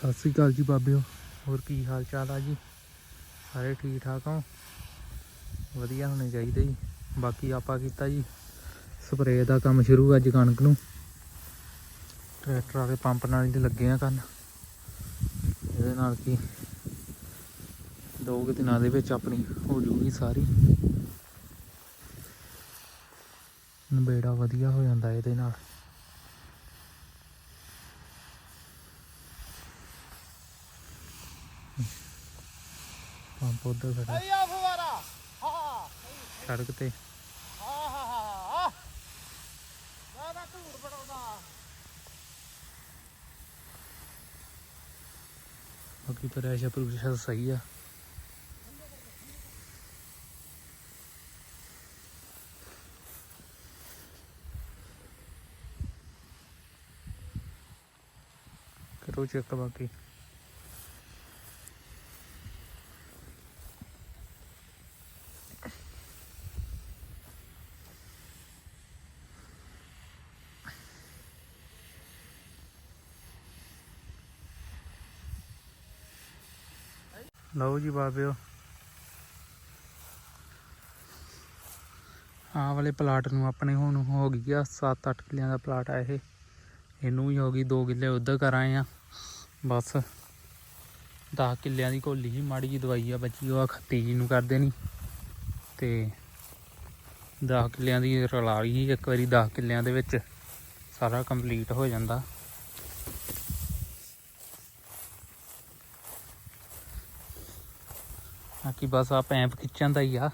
ਸਤਿ ਸ੍ਰੀ ਅਕਾਲ ਜੀ ਬਾਬਿਓ, ਹੋਰ ਕੀ ਹਾਲ ਚਾਲ ਆ ਜੀ? ਸਾਰੇ ਠੀਕ ਠਾਕ ਹੋ? ਵਧੀਆ ਹੋਣੇ ਚਾਹੀਦੇ ਜੀ। ਬਾਕੀ ਆਪਾਂ ਕੀਤਾ ਜੀ, ਸਪਰੇਅ ਦਾ ਕੰਮ ਸ਼ੁਰੂ ਅੱਜ ਕਣਕ ਨੂੰ। ਟਰੈਕਟਰ ਵਾਲੇ ਪੰਪ ਨਾਲ ਹੀ ਲੱਗੇ ਆ ਕਰਨ ਇਹਦੇ ਨਾਲ ਕੀ? ਦੋ ਕੁ ਦਿਨਾਂ ਦੇ ਵਿੱਚ ਆਪਣੀ ਹੋ ਜੂਗੀ ਸਾਰੀ। ਨਵੇੜਾ ਵਧੀਆ ਹੋ ਜਾਂਦਾ ਇਹਦੇ ਨਾਲ। ਉੱਧਰ ਖੜਾ ਆਇਆ ਫਵਾਰਾ। ਹਾਂ ਸੜਕ ਤੇ। ਹਾਂ ਹਾਂ ਹਾਂ ਮੈਂ ਤਾਂ ਧੂੜ ਬੜਾਉਂਦਾ ਬਾਕੀ ਪ੍ਰੈਸ਼ਰ ਪ੍ਰੂਸ਼ਰ ਸਹੀ ਆ। ਕਰੋ ਚੈੱਕ ਬਾਕੀ। ਲਓ ਜੀ ਬਾਬਿਓ। ਆਹ ਵਾਲੇ ਪਲਾਟ ਨੂੰ ਆਪਣੇ ਹੁਣ ਹੋ ਗਈ ਆ 7-8 ਕਿੱਲਿਆਂ ਦਾ ਪਲਾਟ ਆ ਇਹ। ਇਹਨੂੰ ਵੀ ਹੋ ਗਈ 2 ਕਿੱਲੇ ਉਧਰ ਕਰਾਂ ਆ। ਬਸ 10 ਕਿੱਲਿਆਂ ਦੀ ਘੋਲੀ ਹੀ ਮਾੜੀ ਜੀ ਦਵਾਈ ਆ ਬੱਚੀ, ਉਹ ਆ ਖੱਤੀ ਜੀ ਨੂੰ ਕਰ ਦੇਣੀ। ਤੇ 10 ਕਿੱਲਿਆਂ ਦੀ ਰਲਾ ਲਈ ਇੱਕ ਵਾਰੀ 10 ਕਿੱਲਿਆਂ ਦੇ ਵਿੱਚ ਸਾਰਾ ਕੰਪਲੀਟ ਹੋ ਜਾਂਦਾ। ਬਾਕੀ ਬਸ ਆ ਪੈਂਪ ਖਿੱਚਣ ਦਾ ਹੀ ਆ।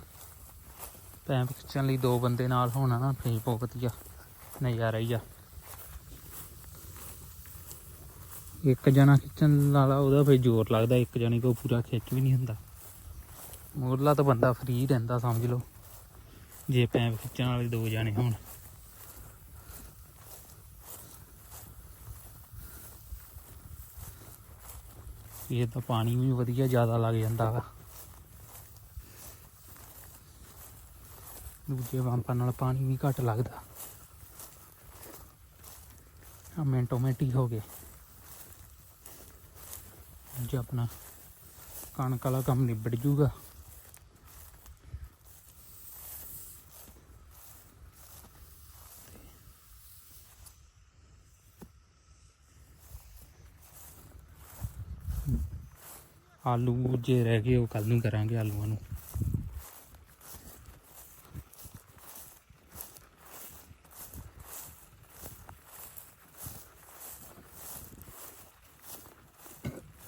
ਪੈਂਪ ਖਿੱਚਣ ਲਈ ਦੋ ਬੰਦੇ ਨਾਲ ਹੋਣਾ ਨਾ, ਫੇਰ ਬਹੁਤ ਵਧੀਆ ਨਜ਼ਾਰਾ ਹੀ ਆ। ਇੱਕ ਜਣਾ ਖਿੱਚਣ ਵਾਲਾ ਉਹਦਾ ਫੇਰ ਜ਼ੋਰ ਲੱਗਦਾ, ਇੱਕ ਜਣੇ ਕੋ ਪੂਰਾ ਖਿੱਚ ਵੀ ਨਹੀਂ ਹੁੰਦਾ। ਮੋਰਲਾ ਤਾਂ ਬੰਦਾ ਫ੍ਰੀ ਰਹਿੰਦਾ, ਸਮਝ ਲਓ। ਜੇ ਪੈਂਪ ਖਿੱਚਣ ਵਾਲੇ ਦੋ ਜਣੇ ਹੋਣ। ਇਹ ਤਾਂ ਪਾਣੀ ਵੀ ਵਧੀਆ ਜ਼ਿਆਦਾ ਲੱਗ ਜਾਂਦਾ ਵਾ। ਦੂਜੇ ਪੰਪਾਂ ਨਾਲ ਪਾਣੀ ਵੀ ਘੱਟ ਲੱਗਦਾ। ਆ ਮਿੰਟੋ ਮਿੰਟ ਹੀ ਹੋ ਗਏ। ਅੱਜ ਆਪਣਾ ਕਣਕ ਵਾਲਾ ਕੰਮ ਨਿਬੜ ਜੂਗਾ। ਆਲੂ ਜੇ ਰਹਿ ਗਏ, ਉਹ ਕੱਲ ਨੂੰ ਕਰਾਂਗੇ ਆਲੂਆਂ ਨੂੰ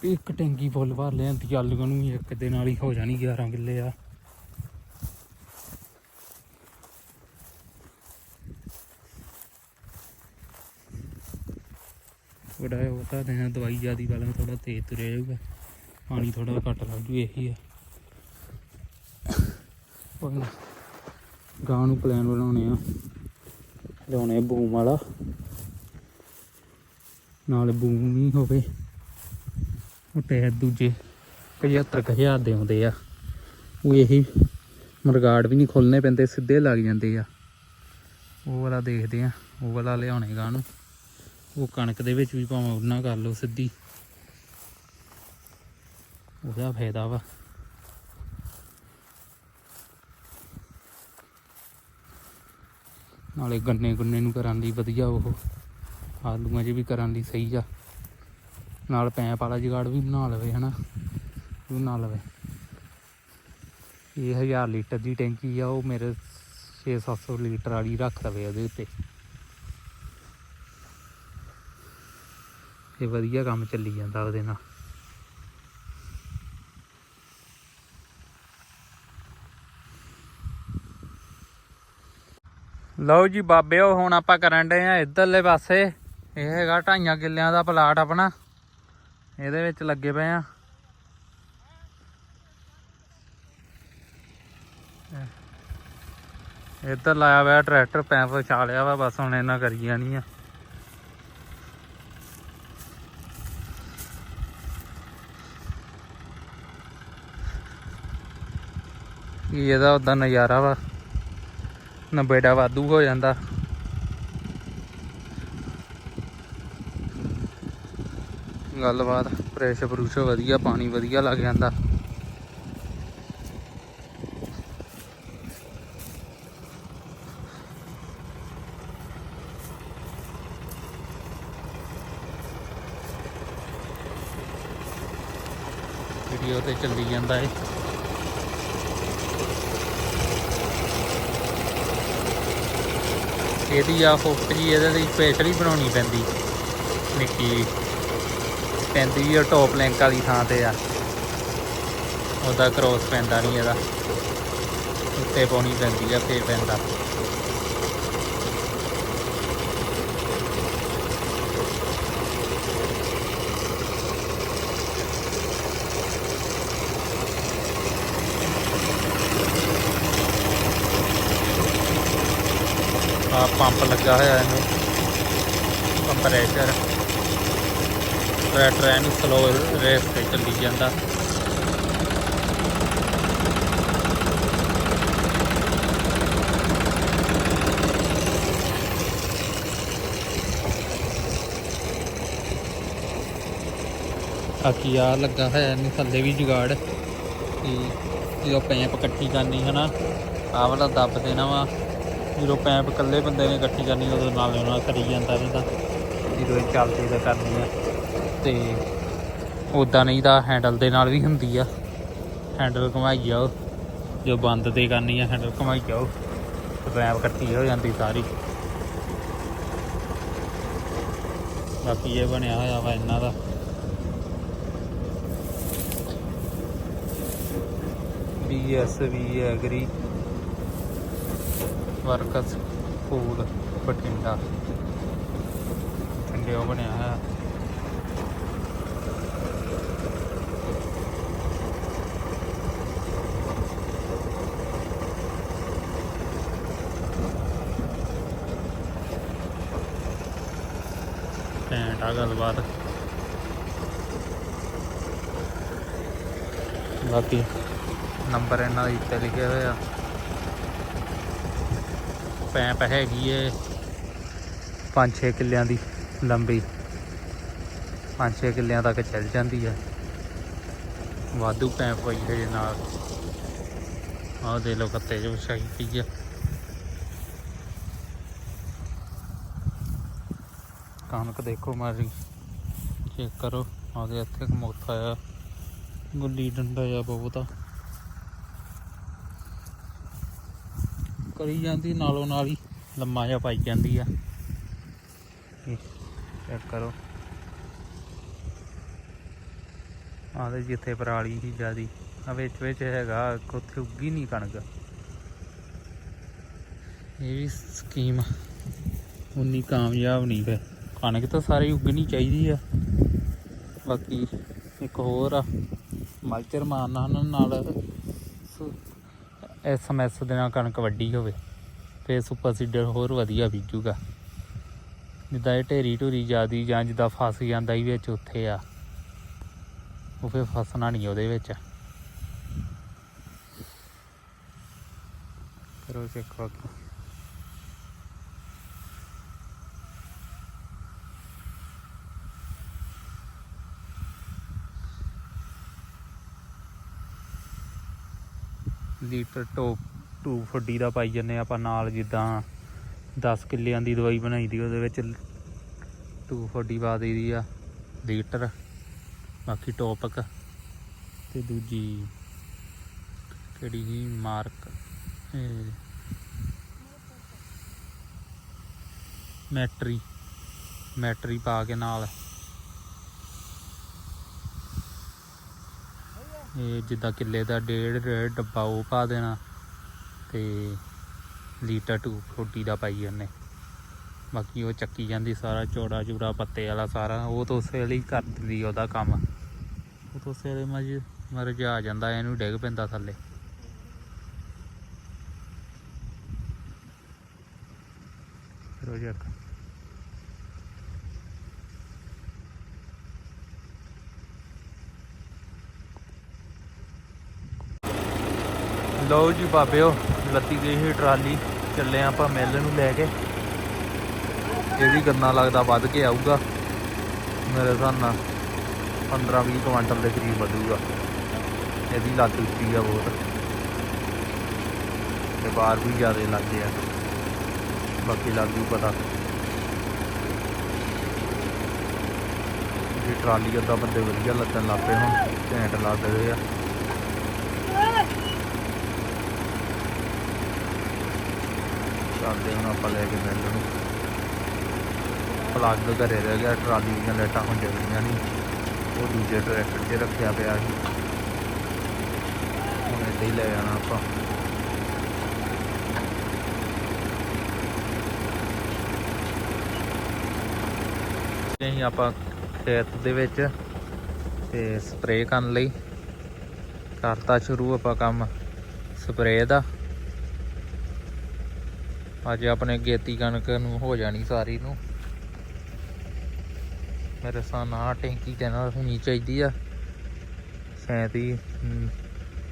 ਇੱਕ ਟੈਂਕੀ ਫੁੱਲ ਭਰ ਲਿਆਂਦੀ ਆਲੂਆਂ ਨੂੰ ਵੀ ਇੱਕ ਦੇ ਨਾਲ ਹੀ ਹੋ ਜਾਣੀ 11 ਕਿੱਲੇ ਆ। ਬੜਾ ਉਹ ਤਾਂ ਦੇਣਾ, ਦਵਾਈ ਜਿਆਦੀ ਵਾਲਾ ਥੋੜਾ ਤੇਜ਼ ਤੁਰਿਆ ਜਾਊਗਾ। ਪਾਣੀ ਥੋੜਾ ਘੱਟ ਲੱਗ ਜੂ, ਇਹੀ ਆ। ਕੋਈ ਗਾਂ ਨੂੰ ਪਲਾਨ ਬਣਾਉਣੇ ਆ। ਲਿਆਉਣੇ ਬੂਮ ਵਾਲਾ। ਨਾਲ ਬੂਮ ਵੀ ਹੋਵੇ। ਉਹ ਟਾਇਰ ਦੂਜੇ 75000 ਦੇ ਆਉਂਦੇ ਆ। ਉਹ ਇਹੀ ਮਰਗਾੜ ਵੀ ਨਹੀਂ ਖੋਲਨੇ ਪੈਂਦੇ, ਸਿੱਧੇ ਲੱਗ ਜਾਂਦੇ ਆ। ਉਹ ਵਾਲਾ ਦੇਖਦੇ ਆ, ਉਹ ਵਾਲਾ ਲਿਆਉਣੇ ਗਾ ਨੂੰ। ਉਹ ਕਣਕ ਦੇ ਵਿੱਚ ਵੀ ਭਾਵੇਂ ਉਹਨਾਂ ਕਰ ਲਓ ਸਿੱਧੀ। ਉਹਦਾ ਫਾਇਦਾ ਵਾ। ਨਾਲੇ ਗੰਨੇ ਗੁੰਨੇ ਨੂੰ ਕਰਨ ਲਈ ਵਧੀਆ ਉਹ। ਆਲੂਆਂ 'ਚ ਵੀ ਕਰਨ ਲਈ ਸਹੀ ਆ। ਨਾਲ ਪੈਪ ਵਾਲਾ ਜਗਾੜ ਵੀ ਬਣਾ ਲਵੇ, ਹਨਾ? ਉਹ ਬਣਾ ਲਵੇ। ਇਹ 1000 ਲੀਟਰ ਦੀ ਟੈਂਕੀ ਆ, ਉਹ ਮੇਰੇ 6-700 ਲੀਟਰ ਵਾਲੀ ਰੱਖ ਲਵੇ ਉਹਦੇ ਉੱਤੇ। ਇਹ ਵਧੀਆ ਕੰਮ ਚੱਲੀ ਜਾਂਦਾ ਉਹਦੇ ਨਾਲ। ਲਓ ਜੀ ਬਾਬਿਓ, ਹੁਣ ਆਪਾਂ ਕਰਨ ਡਏ ਆ ਇਧਰਲੇ ਪਾਸੇ। ਇਹ ਹੈਗਾ ਢਾਈਆਂ ਕਿੱਲਿਆਂ ਦਾ ਪਲਾਟ ਆਪਣਾ। ਇਹਦੇ ਵਿੱਚ ਲੱਗੇ ਪਏ ਆ। ਇੱਧਰ ਲਾਇਆ ਹੋਇਆ ਟਰੈਕਟਰ, ਪੈਂਪ ਵਿਛਾ ਲਿਆ ਵਾ, ਬਸ ਹੁਣ ਇਹਨਾਂ ਕਰੀ ਜਾਣੀ ਆ। ਇਹਦਾ ਉਦਾਂ ਨਜ਼ਾਰਾ ਵਾ? ਨਵੇੜਾ ਵਾਧੂ ਹੋ ਜਾਂਦਾ। ਗੱਲਬਾਤ, ਪ੍ਰੈਸ਼ਰ ਪ੍ਰੂਸ਼ਰ ਵਧੀਆ, ਪਾਣੀ ਵਧੀਆ ਲੱਗ ਜਾਂਦਾ। ਵੀਡੀਓ ਤੇ ਚੱਲੀ ਜਾਂਦਾ ਏ ਇਹਦੀ ਆ ਫੁੱਟ ਜੀ, ਇਹਦੇ ਲਈ ਸਪੈਸ਼ਲ ਬਣਾਉਣੀ ਪੈਂਦੀ। ਨਿੱਕੀ ਜਿਹੀ। ਪੈਂਦੀ ਵੀ ਉਹ ਟੌਪ ਲਿੰਕ ਵਾਲੀ ਥਾਂ ਤੇ ਆ। ਉਹਦਾ ਕ੍ਰੋਸ ਪੈਂਦਾ ਨਹੀਂ ਇਹਦਾ। ਉੱਤੇ ਪਾਉਣੀ ਪੈਂਦੀ ਆ, ਫੇਰ ਪੈਂਦਾ। ਆ ਪੰਪ ਲੱਗਾ ਹੋਇਆ ਇਹਨੂੰ। ਕੰਪਰੈਸ਼ਰ ਟਰੈਕਟਰ ਇਹਨੂੰ ਸਲੋ ਰੇਸ ਤੇ ਚੱਲੀ ਜਾਂਦਾ। ਬਾਕੀ ਆ ਲੱਗਾ ਹੈ ਨਹੀਂ ਥੱਲੇ ਵੀ ਜੁਗਾੜ। ਕਿ ਜਦੋਂ ਪੈਪ ਇਕੱਠੀ ਕਰਨੀ ਹੈ ਨਾ ਆਹ ਵਾਲਾ ਦੱਬ ਦੇਣਾ ਵਾ। ਜਦੋਂ ਪੈਂਪ ਇਕੱਲੇ ਬੰਦੇ ਨੇ ਇਕੱਠੀ ਕਰਨੀ, ਉਦੋਂ ਨਾਲ ਉਹਨਾਂ ਕਰੀ ਜਾਂਦਾ ਰਹਿੰਦਾ। ਜਦੋਂ ਇਹ ਚੱਲਦੀ ਤਾਂ ਕਰਨੀ ਆ। ਤੇ ਉਦਾਂ ਨਹੀਂ ਤਾਂ ਹੈਂਡਲ ਦੇ ਨਾਲ ਵੀ ਹੁੰਦੀ ਆ। ਹੈਂਡਲ ਘੁਮਾਈ ਜਾਓ। ਜੋ ਬੰਦ ਤੇ ਕਰਨੀ ਆ ਹੈਂਡਲ ਘੁਮਾਈ ਜਾਓ। ਤੇ ਕੱਟੀ ਹੋ ਜਾਂਦੀ ਸਾਰੀ। ਬਾਕੀ ਇਹ ਬਣਿਆ ਹੋਇਆ ਵਾ ਇਹਨਾਂ ਦਾ। BSV agri works school Bathinda. ਠੰਡੇ ਉਹ ਬਣਿਆ ਹੋਇਆ ਘੈਂਟ ਆ ਗੱਲਬਾਤ। ਬਾਕੀ ਨੰਬਰ ਇਹਨਾਂ ਦਾ ਉੱਤੇ ਲਿਖਿਆ ਹੋਇਆ ਪੈਪ ਹੈਗੀ ਏ 5-6 ਕਿੱਲਿਆਂ ਦੀ ਲੰਬੀ। 5-6 ਕਿੱਲਿਆਂ ਤੱਕ ਚੱਲ ਜਾਂਦੀ ਆ। ਵਾਧੂ ਪੈਪ ਹੋਈ ਹੈ ਨਾਲ। ਆਹ ਦੇ ਲੋ ਕੱਤੇ ਜੋ ਵਿਛਾਈ ਪਈ ਆ। ਕਣਕ ਦੇਖੋ ਮਾਰੀ ਚੈੱਕ ਕਰੋ ਆਦੇ ਇੱਥੇ ਇੱਕ ਆ ਗੁੱਲੀ ਡੰਡਾ ਆ ਬਹੁਤਾ ਕਰੀ ਜਾਂਦੀ, ਨਾਲੋਂ ਨਾਲ ਹੀ ਲੰਮਾ ਜਿਹਾ ਪਾਈ ਜਾਂਦੀ ਆ। ਚੈੱਕ ਕਰੋ। ਆਦੇ ਜਿੱਥੇ ਪਰਾਲੀ ਸੀ ਜਿਆਦੀ। ਆ ਵਿੱਚ ਵਿੱਚ ਹੈਗਾ, ਉੱਥੇ ਉੱਗੀ ਨਹੀਂ ਕਣਕ। ਇਹ ਵੀ ਸਕੀਮ ਉਨੀ ਕਾਮਯਾਬ ਨਹੀਂ ਫਿਰ। ਕਣਕ ਤਾਂ ਸਾਰੀ ਉੱਗਣੀ ਚਾਹੀਦੀ ਆ। ਬਾਕੀ ਇੱਕ ਹੋਰ ਆ, ਮਲਚਰ ਮਾਰਨਾ ਉਹਨਾਂ ਨਾਲ। ਐਸਐਮਐਸ ਦੇ ਨਾਲ ਕਣਕ ਵੱਡੀ ਹੋਵੇ, ਫੇਰ ਸੁਪਰ ਸੀਡਰ ਹੋਰ ਵਧੀਆ ਬੀਜੂਗਾ। ਜਿੱਦਾਂ ਇਹ ਢੇਰੀ ਢੂਰੀ ਜਿਆਦੀ ਜਾਂ ਜਿੱਦਾਂ ਫਸ ਜਾਂਦਾ ਹੀ ਵਿੱਚ ਉੱਥੇ ਆ, ਉਹ ਫੇਰ ਫਸਣਾ ਨਹੀਂ ਉਹਦੇ ਵਿੱਚ। ਕਰੋ ਚੈੱਕ ਬਾਕੀ ਲੀਟਰ ਟੋਪ ਟੂ ਫੁੱਡੀ ਦਾ ਪਾਈ ਜੰਨੇ ਆਪਾਂ ਨਾਲ ਜਿੱਦਾਂ 10 ਕਿੱਲਿਆਂ ਦੀ ਦਵਾਈ ਬਣਾਈ ਦੀ ਉਹਦੇ ਵਿੱਚ ਟੂ ਫੁੱਡੀ ਪਾ ਦਈਦੀ ਆ ਲੀਟਰ, ਬਾਕੀ ਟੋਪਕ ਤੇ ਦੂਜੀ ਕਿਹੜੀ ਜੀ ਮਾਰਕ ਮੈਟਰੀ ਮੈਟਰੀ ਪਾ ਕੇ ਨਾਲ। ਇਹ ਜਿੱਦਾਂ ਕਿੱਲੇ ਦਾ ਡੇਢ ਡੇਢ ਡੱਬਾ ਉਹ ਪਾ ਦੇਣਾ ਤੇ ਲੀਟਰ ਟੂ ਫੋਟੀ ਦਾ ਪਾਈ ਉਹਨੇ ਬਾਕੀ ਉਹ ਚੱਕੀ ਜਾਂਦੀ ਸਾਰਾ ਚੌੜਾ ਚੂੜਾ ਪੱਤੇ ਵਾਲਾ ਸਾਰਾ, ਉਹ ਤਾਂ ਉਸੇ ਵੇਲੇ ਹੀ ਕਰ ਦਿੰਦੀ ਉਹਦਾ ਕੰਮ। ਉਹ ਤਾਂ ਉਸੇ ਵੇਲੇ ਮਜ ਮਰਜ ਆ ਜਾਂਦਾ, ਇਹਨੂੰ ਡਿੱਗ ਪੈਂਦਾ ਥੱਲੇ। ਰੋਜਕ ਲਓ ਜੀ ਬਾਬਿਓ, ਲੱਤੀ ਗਈ ਸੀ ਟਰਾਲੀ ਚੱਲੇ ਆਪਾਂ ਮਿੱਲ ਨੂੰ ਲੈ ਕੇ। ਇਹ ਵੀ ਗੰਨਾ ਲੱਗਦਾ ਵੱਧ ਕੇ ਆਊਗਾ। ਮੇਰੇ ਹਿਸਾਬ ਨਾਲ 15 20 ਕੁਆਂਟਲ ਦੇ ਕਰੀਬ ਵਧੂਗਾ। ਇਹਦੀ ਲੱਤ ਉੱਚੀ ਆ ਬਹੁਤ। ਤੇ ਬਾਹਰ ਵੀ ਜ਼ਿਆਦਾ ਲੱਗਦੇ ਆ ਬਾਕੀ ਲੱਗ ਪਤਾ। ਜੀ ਟਰਾਲੀ ਅੱਧਾ ਬੰਦੇ ਵਧੀਆ ਲੱਗਣ ਲੱਗ ਪਏ ਹੁਣ, ਘੈਂਟ ਲੱਗਦੇ ਆ। ਕਰਦੇ ਹੁਣ ਆਪਾਂ ਲੈ ਕੇ ਮਿਲ ਨੂੰ ਪਲੱਗ ਘਰੇ ਰਹਿ ਗਿਆ, ਟਰਾਲੀ ਦੀਆਂ ਲਾਈਟਾਂ ਹੁਣ ਜਗਦੀਆਂ ਨਹੀਂ। ਉਹ ਦੂਜੇ ਟਰੈਕਟਰ 'ਚ ਰੱਖਿਆ ਪਿਆ ਸੀ। ਹੁਣ ਇੱਥੇ ਹੀ ਲੈ ਜਾਣਾ ਆਪਾਂ। ਨਹੀਂ ਆਪਾਂ ਖੇਤ ਦੇ ਵਿੱਚ ਤੇ ਸਪਰੇਅ ਕਰਨ ਲਈ ਕਰਤਾ ਸ਼ੁਰੂ ਆਪਾਂ ਕੰਮ। ਸਪਰੇਅ ਦਾ। ਅੱਜ ਆਪਣੇ ਗੇਤੀ ਕਣਕ ਨੂੰ ਹੋ ਜਾਣੀ ਸਾਰੀ ਨੂੰ। ਮੇਰੇ ਸਾਹ ਨਾ ਟੈਂਕੀ ਦੇ ਨਾਲ ਹੋਣੀ ਚਾਹੀਦੀ ਆ। ਸੈਂਤੀ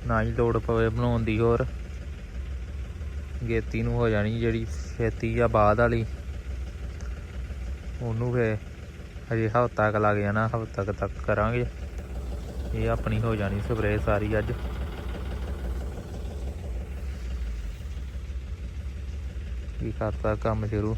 ਨਾ ਹੀ ਲੋੜ ਪਵੇ ਬਣਾਉਣ ਦੀ ਹੋਰ। ਗੇਤੀ ਨੂੰ ਹੋ ਜਾਣੀ ਜਿਹੜੀ ਛੇਤੀ ਆ ਬਾਅਦ ਵਾਲੀ। ਉਹਨੂੰ ਫੇ ਹਜੇ ਹਫ਼ਤਾ ਕੁ ਲੱਗ ਜਾਣਾ, ਹਫ਼ਤਾ ਕੁ ਤੱਕ ਕਰਾਂਗੇ। ਇਹ ਆਪਣੀ ਹੋ ਜਾਣੀ ਸਪਰੇਅ ਸਾਰੀ ਅੱਜ। ਕੀ ਕਰਤਾ ਕੰਮ ਸ਼ੁਰੂ।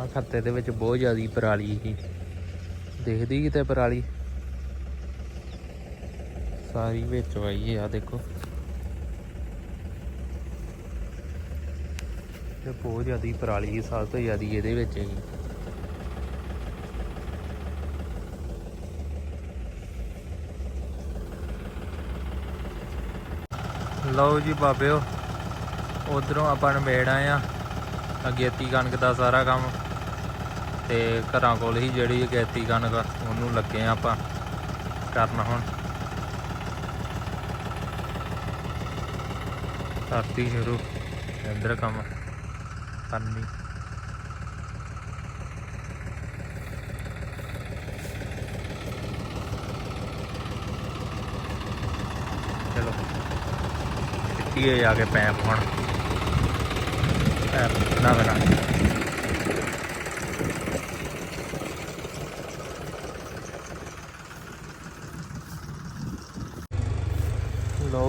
ਆਹ ਖੱਤੇ ਦੇ ਵਿੱਚ ਬਹੁਤ ਜ਼ਿਆਦੀ ਪਰਾਲੀ ਸੀ। ਦੇਖਦੀ ਕਿਤੇ ਪਰਾਲੀ। ਸਾਰੀ ਵਿੱਚ ਆਈ ਆ, ਦੇਖੋ। ਤੇ ਬਹੁਤ ਜ਼ਿਆਦੀ ਪਰਾਲੀ ਸਭ ਤੋਂ ਜ਼ਿਆਦੀ ਇਹਦੇ ਵਿੱਚ ਹੀ। ਲਓ ਜੀ ਬਾਬਿਓ, ਉਧਰੋਂ ਆਪਾਂ ਨਿਬੇੜ ਆਏ ਆ। ਅਗੇਤੀ ਕਣਕ ਦਾ ਸਾਰਾ ਕੰਮ। ਤੇ ਘਰਾਂ ਕੋਲ ਹੀ ਜਿਹੜੀ ਗੈਤੀ ਕਣਕ ਉਹਨੂੰ ਲੱਗੇ ਆ ਆਪਾਂ ਕਰਨ ਹੁਣ। ਕਰਤੀ ਸ਼ੁਰੂ, ਇੱਧਰ ਕੰਮ ਕਰਨੀ। ਚਲੋ ਸਿੱਟੀ ਜਾ ਕੇ ਪੈਪ ਹੁਣ। ਪੈਪ ਨਾ ਬਣਾ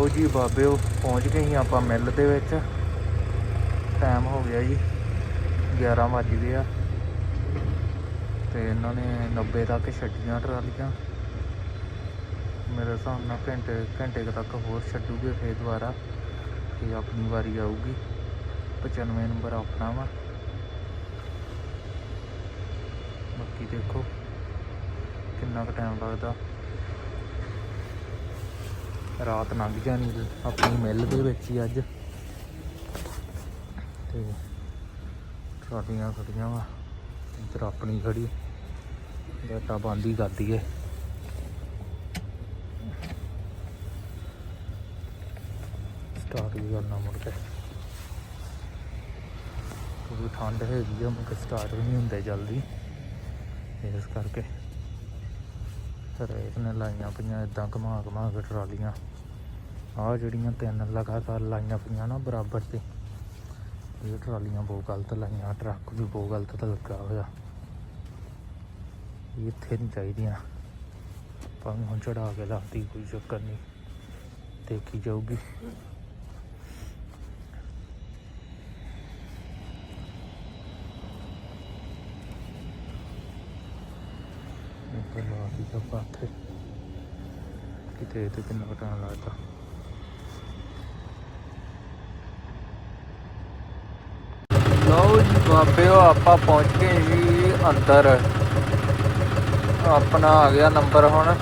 ਲਓ ਜੀ ਬਾਬਿਓ ਪਹੁੰਚ ਗਏ ਸੀ ਆਪਾਂ ਮਿੱਲ ਦੇ ਵਿੱਚ। ਟਾਈਮ ਹੋ ਗਿਆ ਜੀ 11 ਵੱਜ ਗਏ ਆ। ਤੇ ਇਹਨਾਂ ਨੇ 90 ਤੱਕ ਛੱਡੀਆਂ ਟਰਾਲੀਆਂ। ਮੇਰੇ ਹਿਸਾਬ ਨਾਲ ਘੰਟੇ ਘੰਟੇ ਕੁ ਤੱਕ ਹੋਰ ਛੱਡੂਗੇ ਫੇਰ ਦੁਬਾਰਾ। ਤੇ ਆਪਣੀ ਵਾਰੀ ਆਊਗੀ। 95 ਨੰਬਰ ਆਪਣਾ ਵਾ। ਬਾਕੀ ਦੇਖੋ, ਕਿੰਨਾ ਕੁ ਟਾਈਮ ਲੱਗਦਾ। ਰਾਤ ਲੰਘ ਜਾਣੀ ਆਪਣੀ ਮਿੱਲ ਦੇ ਵਿੱਚ ਹੀ ਅੱਜ। ਤੇ ਟਰਾਲੀਆਂ ਖੜੀਆਂ ਵਾ, ਇੱਧਰ ਆਪਣੀ ਖੜੀ ਡਾਟਾ ਬੰਦ ਹੀ ਕਰ ਦਈਏ ਸਟਾਰਟ ਵੀ ਕਰਨਾ ਮੁੜ ਕੇ। ਕਿਉਂਕਿ ਠੰਡ ਹੈਗੀ ਆ, ਮੁੜ ਸਟਾਰਟ ਵੀ ਨਹੀਂ ਹੁੰਦੇ ਜਲਦੀ। ਇਸ ਕਰਕੇ ਰੇਤ ਨੇ ਲਾਈਆਂ ਪਈਆਂ ਇਦਾਂ ਘੁਮਾ ਘੁਮਾ ਕੇ ਟਰਾਲੀਆਂ। ਆਹ ਜਿਹੜੀਆਂ ਤਿੰਨ ਲਗਾਤਾਰ ਲਾਈਆਂ ਪਈਆਂ ਨਾ ਬਰਾਬਰ ਤੇ, ਇਹ ਟਰਾਲੀਆਂ ਬਹੁਤ ਗਲਤ ਲਾਈਆਂ, ਟਰੱਕ ਵੀ ਬਹੁਤ ਗਲਤ ਤਾਂ ਲੱਗਾ ਹੋਇਆ। ਇਹ ਇੱਥੇ ਨਹੀਂ ਚਾਹੀਦੀਆਂ। ਪਰ ਹੁਣ ਚੜਾ ਕੇ ਲਾਤੀ, ਕੋਈ ਚੱਕਰ ਨਹੀਂ। ਦੇਖੀ ਜਾਊਗੀ। ਇੱਕ ਲਾਤੀ ਦਾ ਪਾਥੇ ਕਿਤੇ ਤੇ ਕਿੰਨਾ ਟਾਈਮ ਲੱਗਦਾ ਲਓ ਜੀ ਬਾਬਿਓ ਆਪਾਂ ਪਹੁੰਚ ਗਏ ਜੀ ਅੰਦਰ। ਆਪਣਾ ਆ ਗਿਆ ਨੰਬਰ ਹੁਣ।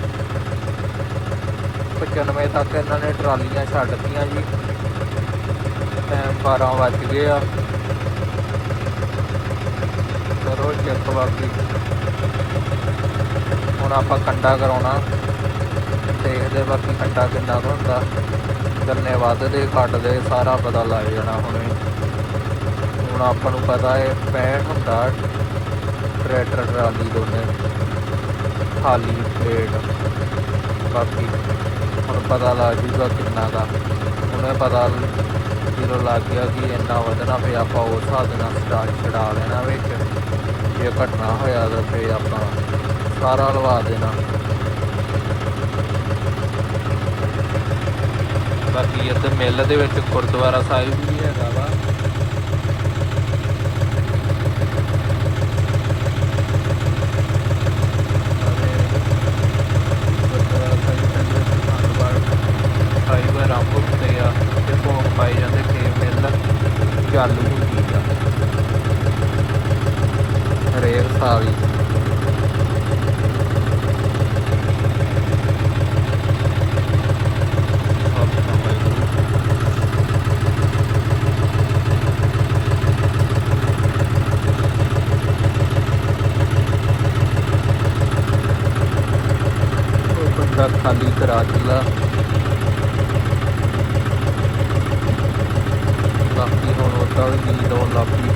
95 ਤੱਕ ਇਹਨਾਂ ਨੇ ਟਰਾਲੀਆਂ ਛੱਡਤੀਆਂ ਜੀ। ਟਾਈਮ 12 ਵੱਜ ਗਏ ਆ। ਕਰੋ ਚੈੱਕ ਬਾਕੀ ਹੁਣ ਆਪਾਂ ਕੰਡਾ ਕਰਾਉਣਾ। ਦੇਖਦੇ ਬਾਕੀ ਕੰਡਾ ਕਿੰਨਾ ਕੁ ਹੁੰਦਾ। ਗੰਨੇ ਵੱਧਦੇ, ਘਟਦੇ, ਸਾਰਾ ਪਤਾ ਲੱਗ ਜਾਣਾ ਹੁਣੇ। ਹੁਣ ਆਪਾਂ ਨੂੰ ਪਤਾ ਹੈ 65 ਹੁੰਦਾ ਟਰੈਕਟਰ ਟਰਾਲੀ ਦੋਨੇ, ਖਾਲੀ ਪਲੇਟ, ਬਾਕੀ ਹੁਣ ਪਤਾ ਲੱਗ ਜੂਗਾ ਕਿੰਨਾ ਦਾ। ਹੁਣੇ ਪਤਾ ਜਦੋਂ ਲੱਗ ਗਿਆ ਕਿ ਇੰਨਾ ਵਧਣਾ ਫੇ ਆਪਾਂ ਉਸ ਹਿਸਾਬ ਦੇ ਨਾਲ ਸਟਾਰਟ ਛਡਾ ਲੈਣਾ ਵਿੱਚ। ਜੇ ਘਟਨਾ ਹੋਇਆ ਤਾਂ ਫੇ ਆਪਾਂ ਸਾਰਾ ਲਵਾ ਦੇਣਾ। ਬਾਕੀ ਇੱਥੇ ਮਿੱਲ ਦੇ ਵਿੱਚ ਗੁਰਦੁਆਰਾ ਸਾਹਿਬ ਵੀ ਹੈਗਾ ਵਾ ਫਾਈਬਰ ਆਪ ਹੁੰਦੇ ਆ ਤੇ ਭੋਗ ਪਾਏ ਜਾਂਦੇ ਫੇਰ ਮਿੱਲ ਚਾਲੂ ਹੁੰਦੀ ਆ ਹਰੇਕ ਸਾਲ ਹੀ ਉਹ ਬੰਦਾ ਖਾਲੀ ਕਰਾ ਦਿੱਤਾ ਬਾਕੀ ਹੁਣ ਉਹਦਾ ਵੀ ਨੀਂਦ ਆਉਣ ਲੱਗ ਪਈ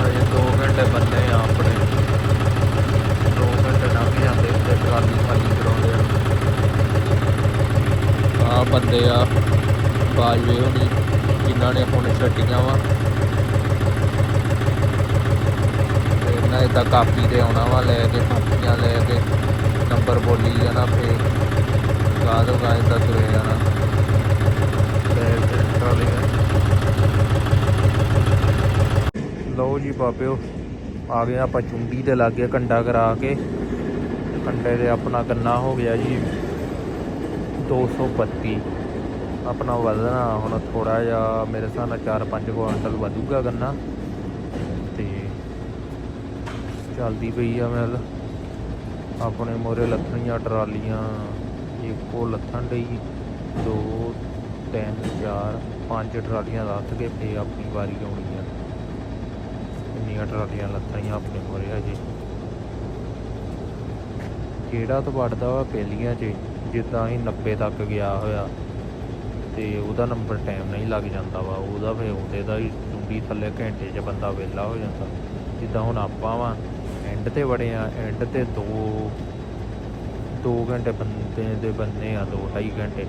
ਹਜੇ 2 ਘੰਟੇ ਬੰਨੇ ਆ ਆਪਣੇ 2 ਘੰਟੇ ਲੰਘ ਜਾਂਦੇ ਤੇ ਟਰਾਲੀ ਖਾਲੀ ਕਰਾਉਂਦੇ ਆ ਆ ਬੰਦੇ ਆ ਬਾਜਵੇ ਹੋਣੀ ਜਿਨ੍ਹਾਂ ਨੇ ਹੁਣ ਛੱਡੀਆਂ ਵਾ ਤੇ ਇਹਨਾਂ ਇਦਾਂ ਕਾਪੀ ਤੇ ਆਉਣਾ ਵਾ ਲੈ ਕੇ, ਕਾਪੀਆਂ ਲੈ ਕੇ, ਨੰਬਰ ਬੋਲੀ ਜਾਣਾ ਫੇ ਗਾਹ ਤੋਂ ਗਾਹ ਤੁਰੇ ਜਾਣਾ। ਲਓ ਜੀ ਬਾਬਿਓ, ਆ ਗਏ ਆਪਾਂ ਚੁੰਡੀ ਤੇ ਲੱਗ ਗਏ ਕੰਡਾ ਕਰਾ ਕੇ। ਕੰਡੇ ਦੇ ਆਪਣਾ ਗੰਨਾ ਹੋ ਗਿਆ ਜੀ। 232 ਆਪਣਾ ਵਧਣਾ ਹੁਣ ਥੋੜਾ ਜਿਹਾ, ਮੇਰੇ ਹਿਸਾਬ ਨਾਲ 4-5 ਕੁਆਂਟਲ ਵਧੂਗਾ ਗੰਨਾ ਤੇ ਚੱਲਦੀ ਪਈ ਆ ਮਿਲ ਆਪਣੇ ਮੋਰੇ ਲੱਥਣੀਆਂ ਟਰਾਲੀਆਂ, ਇੱਕੋ ਲੱਥਣ ਡਈ, ਦੋ, ਤਿੰਨ, ਚਾਰ, ਪੰਜ ਟਰਾਲੀਆਂ ਲੱਥ ਕੇ ਫੇ ਆਪਣੀ ਵਾਰੀ ਆਉਣੀ ਆ। ਇੰਨੀਆਂ ਟਰਾਲੀਆਂ ਲੱਥਣੀਆਂ ਆਪਣੇ ਮੋਰੇ ਹਜੇ। ਕਿਹੜਾ ਤੋਂ ਵੜਦਾ ਵਾ ਪਹਿਲੀਆਂ 'ਚ, ਜਿੱਦਾਂ ਹੀ 90 ਤੱਕ ਗਿਆ ਹੋਇਆ, ਤੇ ਉਹਦਾ ਨੰਬਰ ਟਾਈਮ ਨਹੀਂ ਲੱਗ ਜਾਂਦਾ ਵਾ। ਉਹਦਾ ਫੇ ਆਉਂਦੇ ਦਾ ਹੀ ਚੁੰਡੀ ਥੱਲੇ ਘੰਟੇ 'ਚ ਬੰਦਾ ਵਿਹਲਾ ਹੋ ਜਾਂਦਾ। ਜਿੱਦਾਂ ਹੁਣ ਆਪਾਂ ਵਾ ਐਂਡ ਤੇ ਵੜੇ ਆ ਐਂਡ ਤੇ 2 2 ਘੰਟੇ ਬੰਦੇ ਦੇ ਬੰਨੇ ਆ 2 2.5 ਘੰਟੇ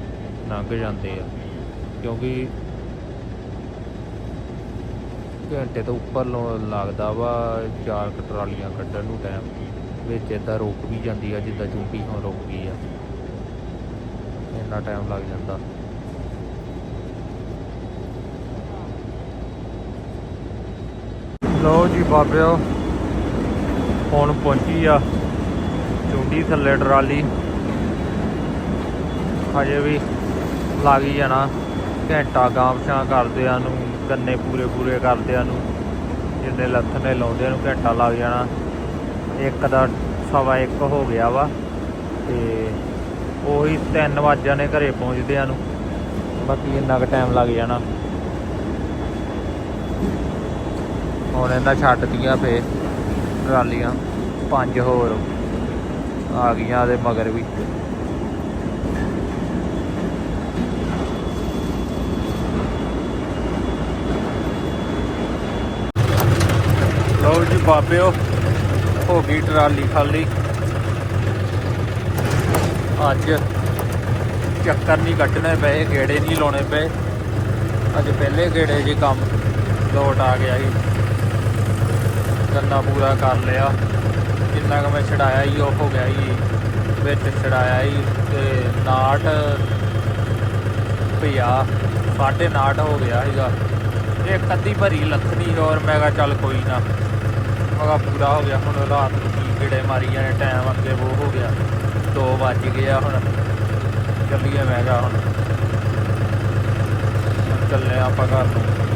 ਲੰਘ ਜਾਂਦੇ ਆ। ਕਿਉਂਕਿ ਘੰਟੇ ਤੋਂ ਉੱਪਰ ਲੱਗਦਾ ਵਾ ਚਾਰ ਟਰਾਲੀਆਂ ਕੱਢਣ ਨੂੰ ਟਾਈਮ ਵਿੱਚ ਏਦਾਂ ਰੁਕ ਵੀ ਜਾਂਦੀ ਆ, ਜਿੱਦਾਂ ਚੁੰਡੀ ਹੁਣ ਰੁਕ ਗਈ ਆ। ਇੰਨਾ ਟਾਈਮ ਲੱਗ ਜਾਂਦਾ। ਲਓ ਜੀ ਬਾਬਿਓ ਹੁਣ ਪਹੁੰਚੀ ਆ ਚੁੰਡੀ ਥੱਲੇ ਟਰਾਲੀ। ਹਜੇ ਵੀ ਲੱਗ ਹੀ ਜਾਣਾ। ਘੰਟਾ ਗਾਂਵਸ਼ਾਂ ਕਰਦਿਆਂ ਨੂੰ, ਗੰਨੇ ਪੂਰੇ ਪੂਰੇ ਕਰਦਿਆਂ ਨੂੰ। ਜਿੰਨੇ ਲੱਥਨੇ ਲਾਉਂਦਿਆਂ ਨੂੰ ਘੰਟਾ ਲੱਗ ਜਾਣਾ। ਇੱਕ ਦਾ ਸਵਾ ਇੱਕ ਹੋ ਗਿਆ ਵਾ। ਤੇ ਉਹੀ 3 ਵੱਜ ਨੇ ਘਰੇ ਪਹੁੰਚਦਿਆਂ ਨੂੰ। ਬਾਕੀ ਇੰਨਾ ਕੁ ਟਾਈਮ ਲੱਗ ਜਾਣਾ। ਹੁਣ ਇਹਨਾਂ ਛੱਡਤੀਆਂ ਫੇ ਟਰਾਲੀਆਂ ਪੰਜ ਹੋਰ ਆ ਗਈਆਂ ਦੇ ਮਗਰ ਵੀ। ਲਓ ਜੀ ਬਾਬਿਓ, ਹੋ ਗਈ ਟਰਾਲੀ ਖਾਲੀ। ਅੱਜ ਚੱਕਰ ਨਹੀਂ ਕੱਢਣੇ ਪਏ, ਗੇੜੇ ਨਹੀਂ ਲਾਉਣੇ ਪਏ। ਅੱਜ ਪਹਿਲੇ ਗੇੜੇ ਜੀ ਕੰਮ ਲੋਟ ਆ ਗਿਆ ਸੀ। ਗੰਨਾ ਪੂਰਾ ਕਰ ਲਿਆ। ਜਿੰਨਾ ਕੁ ਮੈਂ ਛਡਾਇਆ ਹੀ ਉਹ ਹੋ ਗਿਆ ਹੀ ਵਿੱਚ ਛਡਾਇਆ ਹੀ ਤੇ ਨਾਟ ਪਿਆ। ਸਾਢੇ 69 ਹੋ ਗਿਆ ਸੀਗਾ। ਇੱਕ ਅੱਧੀ ਭਰੀ ਲੱਥਣੀ ਹੋਰ ਮੈਂ ਕਿਹਾ ਚੱਲ ਕੋਈ ਨਾ। ਮੈਂ ਪੂਰਾ ਹੋ ਗਿਆ। ਹੁਣ ਰਾਤ ਨੂੰ ਕੀ ਗੇੜੇ ਮਾਰੀ ਜਾਣੇ ਟਾਈਮ ਅੱਗੇ ਉਹ ਹੋ ਗਿਆ। 2 ਵੱਜ ਗਿਆ ਹੁਣ। ਚੱਲੀਏ ਮੈਂ ਕਿਹਾ ਹੁਣ ਹੁਣ। ਚੱਲੇ ਆਪਾਂ ਘਰ ਨੂੰ।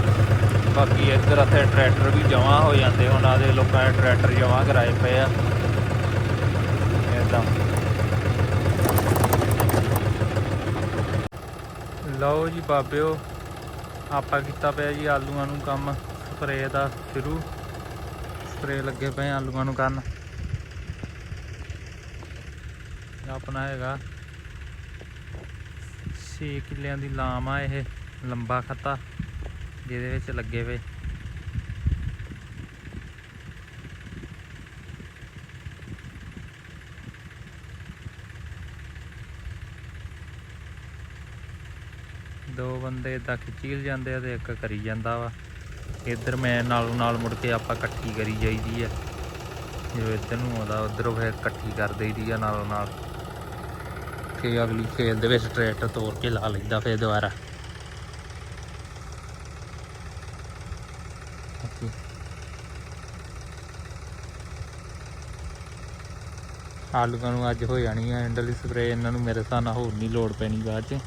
ਬਾਕੀ ਇੱਧਰ ਇੱਥੇ ਟਰੈਕਟਰ ਵੀ ਜਮਾ ਹੋ ਜਾਂਦੇ, ਹੁਣ ਆਦੇ ਲੋਕਾਂ ਨੇ ਟਰੈਕਟਰ ਜਮਾ ਕਰਾਏ ਪਏ ਆ। ਇਦਾਂ। ਲਓ ਜੀ ਬਾਬਿਓ, ਆਪਾਂ ਕੀਤਾ ਪਿਆ ਜੀ ਆਲੂਆਂ ਨੂੰ ਕੰਮ, ਸਪਰੇਅ ਦਾ ਸ਼ੁਰੂ। ਸਪਰੇਅ ਲੱਗੇ ਪਏ ਆਲੂਆਂ ਨੂੰ ਕਰਨ। ਆਪਣਾ ਹੈਗਾ 6 ਕਿੱਲਿਆਂ ਦੀ ਲਾਮ ਆ ਇਹ, ਲੰਬਾ ਖੱਤਾ। ਜਿਹਦੇ ਵਿੱਚ ਲੱਗੇ ਵੇ। ਦੋ ਬੰਦੇ ਇਦਾਂ ਖਿੱਚੀ ਜਾਂਦੇ ਆ ਤੇ ਇੱਕ ਕਰੀ ਜਾਂਦਾ ਵਾ। ਇੱਧਰ ਮੈਂ ਨਾਲੋਂ ਨਾਲ ਮੁੜ ਕੇ ਆਪਾਂ ਇਕੱਠੀ ਕਰੀ ਜਾਈਦੀ ਆ। ਜਦੋਂ ਇੱਧਰ ਨੂੰ ਆਉਂਦਾ, ਉਧਰੋਂ ਫਿਰ ਇਕੱਠੀ ਕਰ ਦੇਈਦੀ ਆ ਨਾਲੋਂ ਨਾਲ। ਕਿ ਅਗਲੀ ਖੇਲ ਦੇ ਵਿੱਚ ਟਰੈਕਟਰ ਤੋੜ ਕੇ ਲਾ ਲੈਂਦਾ ਫਿਰ ਦੁਬਾਰਾ। ਆਲੂਆਂ ਨੂੰ ਅੱਜ ਹੋ ਜਾਣੀ ਆ ਐਂਡਲੀ ਸਪਰੇ ਇਹਨਾਂ ਨੂੰ ਮੇਰੇ ਹਿਸਾਬ ਨਾਲ ਹੋਰ ਨਹੀਂ ਲੋੜ ਪੈਣੀ ਬਾਅਦ ਚ।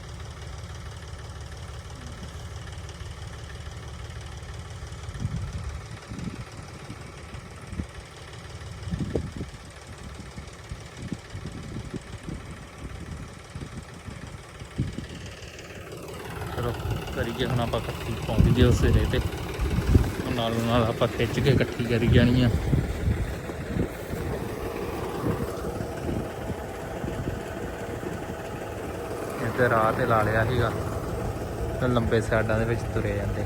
ਚਲੋ ਕਰੀਏ ਹੁਣ ਆਪਾਂ ਇਕੱਠੀ ਪਹੁੰਚ ਗਏ ਉਸ ਸਿਰੇ ਤੇ। ਹੁਣ ਨਾਲੋਂ ਨਾਲ ਆਪਾਂ ਖਿੱਚ ਕੇ ਇਕੱਠੀ ਕਰੀ ਜਾਣੀ ਆ। ਇੱਥੇ ਰਾਹ ਤੇ ਲਾ ਲਿਆ ਸੀਗਾ। ਲੰਬੇ ਸਾਈਡਾਂ ਦੇ ਵਿੱਚ ਤੁਰੇ ਜਾਂਦੇ।